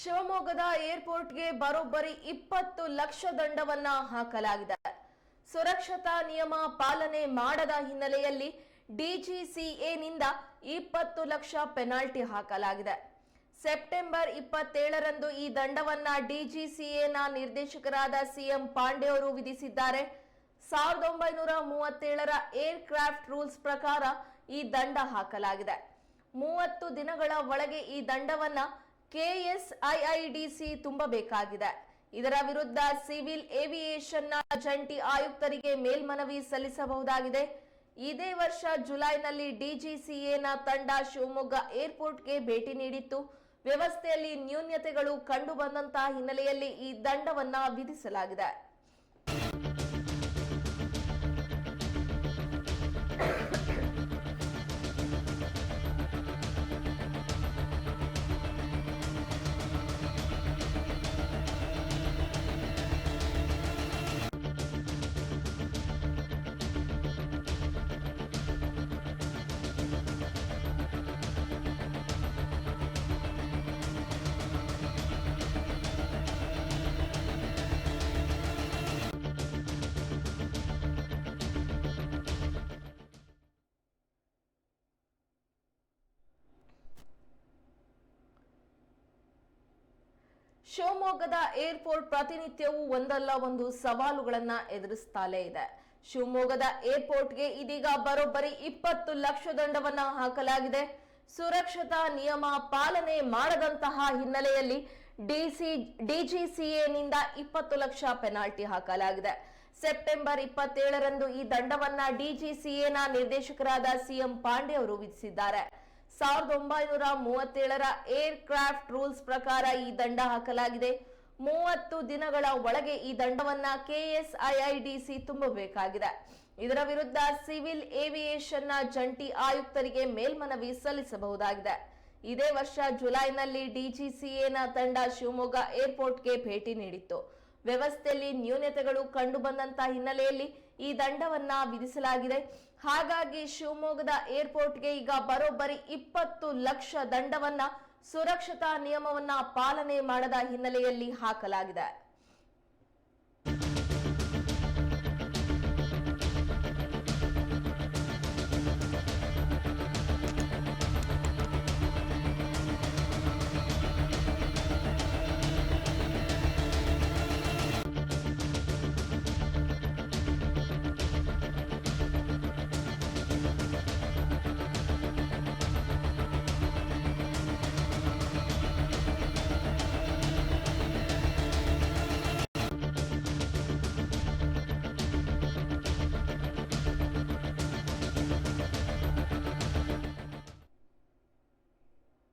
ಶಿವಮೊಗ್ಗದ ಏರ್ಪೋರ್ಟ್ಗೆ ಬರೋಬ್ಬರಿ ಇಪ್ಪತ್ತು ಲಕ್ಷ ದಂಡವನ್ನ ಹಾಕಲಾಗಿದೆ. ಸುರಕ್ಷತಾ ನಿಯಮ ಪಾಲನೆ ಮಾಡದ ಹಿನ್ನೆಲೆಯಲ್ಲಿ ಡಿಜಿಸಿಎನಿಂದ ಇಪ್ಪತ್ತು ಲಕ್ಷ ಪೆನಾಲ್ಟಿ ಹಾಕಲಾಗಿದೆ. ಸೆಪ್ಟೆಂಬರ್ ಇಪ್ಪತ್ತೇಳರಂದು ಈ ದಂಡವನ್ನ ಡಿಜಿಸಿಎನ ನಿರ್ದೇಶಕರಾದ ಸಿಎಂ ಪಾಂಡೆ ಅವರು ವಿಧಿಸಿದ್ದಾರೆ. ಸಾವಿರದ ಒಂಬೈನೂರ ಮೂವತ್ತೇಳರ ಏರ್ ಕ್ರಾಫ್ಟ್ ರೂಲ್ಸ್ ಪ್ರಕಾರ ಈ ದಂಡ ಹಾಕಲಾಗಿದೆ. ಮೂವತ್ತು ದಿನಗಳ ಒಳಗೆ ಈ ದಂಡವನ್ನ ಕೆಎಸ್ಐಐಡಿಸಿ ತುಂಬಬೇಕಾಗಿದೆ ಇದರ ವಿರುದ್ಧ ಸಿವಿಲ್ ಏವಿಯೇಷನ್ನ ಜಂಟಿ ಆಯುಕ್ತರಿಗೆ ಮೇಲ್ಮನವಿ ಸಲ್ಲಿಸಬಹುದಾಗಿದೆ. ಇದೇ ವರ್ಷ ಜುಲೈನಲ್ಲಿ ಡಿಜಿಸಿಎನ ತಂಡ ಶಿವಮೊಗ್ಗ ಏರ್ಪೋರ್ಟ್ಗೆ ಭೇಟಿ ನೀಡಿತ್ತು. ವ್ಯವಸ್ಥೆಯಲ್ಲಿ ನ್ಯೂನ್ಯತೆಗಳು ಕಂಡು ಬಂದಂತಹ ಹಿನ್ನೆಲೆಯಲ್ಲಿ ಈ ದಂಡವನ್ನ ವಿಧಿಸಲಾಗಿದೆ. ಶಿವಮೊಗ್ಗದ ಏರ್ಪೋರ್ಟ್ ಪ್ರತಿನಿತ್ಯವೂ ಒಂದಲ್ಲ ಒಂದು ಸವಾಲುಗಳನ್ನ ಎದುರಿಸ್ತಾಲೇ ಇದೆ. ಶಿವಮೊಗ್ಗದ ಏರ್ಪೋರ್ಟ್ಗೆ ಇದೀಗ ಬರೋಬ್ಬರಿ ಇಪ್ಪತ್ತು ಲಕ್ಷ ದಂಡವನ್ನ ಹಾಕಲಾಗಿದೆ. ಸುರಕ್ಷತಾ ನಿಯಮ ಪಾಲನೆ ಮಾಡದಂತಹ ಹಿನ್ನೆಲೆಯಲ್ಲಿ ಡಿಸಿ, ಡಿಜಿಸಿಎನಿಂದ ಇಪ್ಪತ್ತು ಲಕ್ಷ ಪೆನಾಲ್ಟಿ ಹಾಕಲಾಗಿದೆ. ಸೆಪ್ಟೆಂಬರ್ ಇಪ್ಪತ್ತೇಳರಂದು ಈ ದಂಡವನ್ನ ಡಿಜಿಸಿಎನ ನಿರ್ದೇಶಕರಾದ ಸಿಎಂ ಪಾಂಡೆ ಅವರು ವಿಧಿಸಿದ್ದಾರೆ. ಸಾವಿರದ ಒಂಬೈನೂರ ಮೂವತ್ತೇಳರ ಏರ್ ಕ್ರಾಫ್ಟ್ ರೂಲ್ಸ್ ಪ್ರಕಾರ ಈ ದಂಡ ಹಾಕಲಾಗಿದೆ. ಮೂವತ್ತು ದಿನಗಳ ಒಳಗೆ ಈ ದಂಡವನ್ನ ಕೆಎಸ್ಐಐಡಿಸಿ ತುಂಬಬೇಕಾಗಿದೆ. ಇದರ ವಿರುದ್ಧ ಸಿವಿಲ್ ಏವಿಯೇಷನ್ನ ಜಂಟಿ ಆಯುಕ್ತರಿಗೆ ಮೇಲ್ಮನವಿ ಸಲ್ಲಿಸಬಹುದಾಗಿದೆ. ಇದೇ ವರ್ಷ ಜುಲೈನಲ್ಲಿ ಡಿಜಿಸಿಎನ ತಂಡ ಶಿವಮೊಗ್ಗ ಏರ್ಪೋರ್ಟ್ಗೆ ಭೇಟಿ ನೀಡಿತ್ತು. ವ್ಯವಸ್ಥೆಯಲ್ಲಿ ನ್ಯೂನತೆಗಳು ಕಂಡುಬಂದಂತಹ ಹಿನ್ನೆಲೆಯಲ್ಲಿ ಈ ದಂಡವನ್ನ ವಿಧಿಸಲಾಗಿದೆ. ಹಾಗಾಗಿ ಶಿವಮೊಗ್ಗದ ಏರ್ಪೋರ್ಟ್ಗೆ ಈಗ ಬರೋಬ್ಬರಿ ಇಪ್ಪತ್ತು ಲಕ್ಷ ದಂಡವನ್ನ ಸುರಕ್ಷತಾ ನಿಯಮವನ್ನ ಪಾಲನೆ ಮಾಡದ ಹಿನ್ನೆಲೆಯಲ್ಲಿ ಹಾಕಲಾಗಿದೆ.